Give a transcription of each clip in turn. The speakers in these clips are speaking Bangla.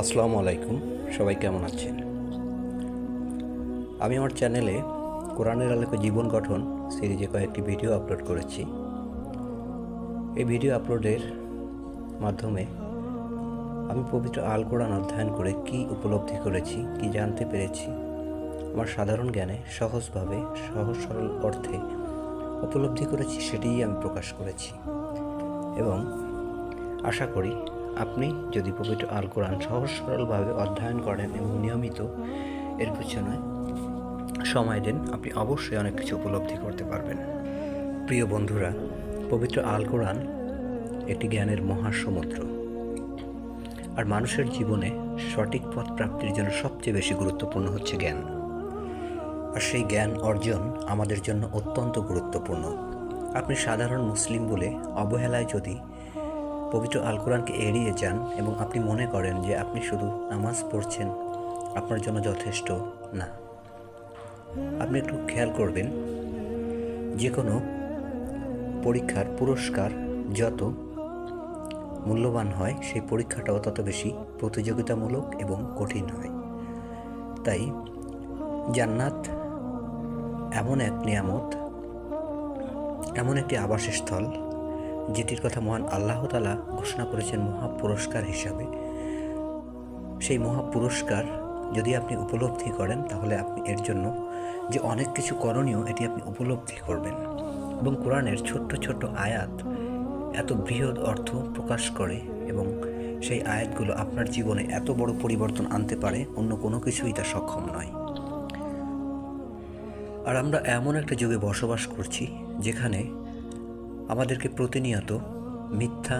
আসসালামু আলাইকুম, সবাই কেমন আছেন? আমি আমার চ্যানেলে কোরআনের আলোকে জীবন গঠন সিরিজে কয়েকটি ভিডিও আপলোড করেছি। এই ভিডিও আপলোডের মাধ্যমে আমি পবিত্র আল কোরআন অধ্যয়ন করে কি উপলব্ধি করেছি, কি জানতে পেরেছি, আমার সাধারণ জ্ঞানে সহজভাবে, সহজ সরল অর্থে উপলব্ধি করেছি সেটিই আমি প্রকাশ করেছি। এবং আশা করি আপনি যদি পবিত্র আল কোরআন সহজ সরলভাবে অধ্যয়ন করেন এবং নিয়মিত, এর পিছনে সময় দেন, আপনি অবশ্যই অনেক কিছু উপলব্ধি করতে পারবেন। প্রিয় বন্ধুরা, পবিত্র আল কোরআন একটি জ্ঞানের মহাসমুদ্র। আর মানুষের জীবনে সঠিক পথ প্রাপ্তির জন্য সবচেয়ে বেশি গুরুত্বপূর্ণ হচ্ছে জ্ঞান। আর সেই জ্ঞান অর্জন আমাদের জন্য অত্যন্ত গুরুত্বপূর্ণ। আপনি সাধারণ মুসলিম বলে অবহেলায় যদি পবিত্র আল কোরআনকে এড়িয়ে যান এবং আপনি মনে করেন যে আপনি শুধু নামাজ পড়ছেন, আপনার জন্য যথেষ্ট না। আপনি একটু খেয়াল করবেন যে কোনো পরীক্ষার পুরস্কার যত মূল্যবান হয়, সেই পরীক্ষাটাও তত বেশি প্রতিযোগিতামূলক এবং কঠিন হয়। তাই জান্নাত এমন এক নিয়ামত, এমন একটি আবাসস্থল যেটির কথা মহান আল্লাহ তালা ঘোষণা করেছেন মহা পুরস্কার হিসাবে। সেই মহা পুরস্কার যদি আপনি উপলব্ধি করেন, তাহলে আপনি এর জন্য যে অনেক কিছু করণীয়, এটি আপনি উপলব্ধি করবেন। এবং কোরআনের ছোট্ট ছোট্ট আয়াত এত বৃহৎ অর্থ প্রকাশ করে এবং সেই আয়াতগুলো আপনার জীবনে এত বড় পরিবর্তন আনতে পারে, অন্য কোনো কিছুই তা সক্ষম নয়। আর আমরা এমন একটা যুগে বসবাস করছি, যেখানে আমাদেরকে প্রতিনিয়ত মিথ্যা,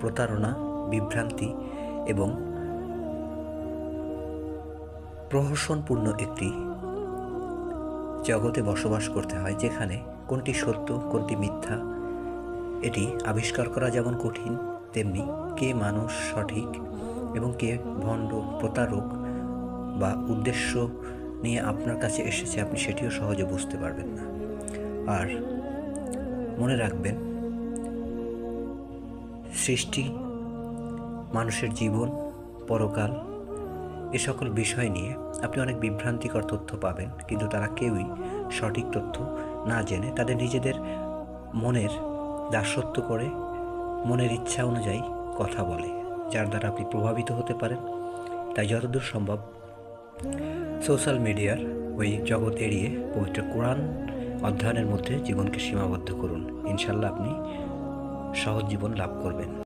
প্রতারণা, বিভ্রান্তি এবং প্রহসনপূর্ণ একটি জগতে বসবাস করতে হয়, যেখানে কোনটি সত্য, কোনটি মিথ্যা, এটি আবিষ্কার করা যেমন কঠিন, তেমনি কে মানুষ সঠিক এবং কে ভণ্ড, প্রতারক বা উদ্দেশ্য নিয়ে আপনার কাছে এসেছে, আপনি সেটিও সহজে বুঝতে পারবেন না। আর মনে রাখবেন, সৃষ্টি, মানুষের জীবন, পরকাল, এ সকল বিষয় নিয়ে আপনি অনেক বিভ্রান্তিকর তথ্য পাবেন, কিন্তু তারা কেউই সঠিক তথ্য না জেনে তাদের নিজেদের মনের দাসত্ব করে, মনের ইচ্ছা অনুযায়ী কথা বলে, যার দ্বারা আপনি প্রভাবিত হতে পারেন। তাই যতদূর সম্ভব, সোশ্যাল মিডিয়ার ওই জগৎ এড়িয়ে পবিত্র কোরআন অধ্যয়নের মধ্যে জীবনকে সীমাবদ্ধ করুন। ইনশাল্লাহ আপনি সহজ জীবন লাভ করবেন।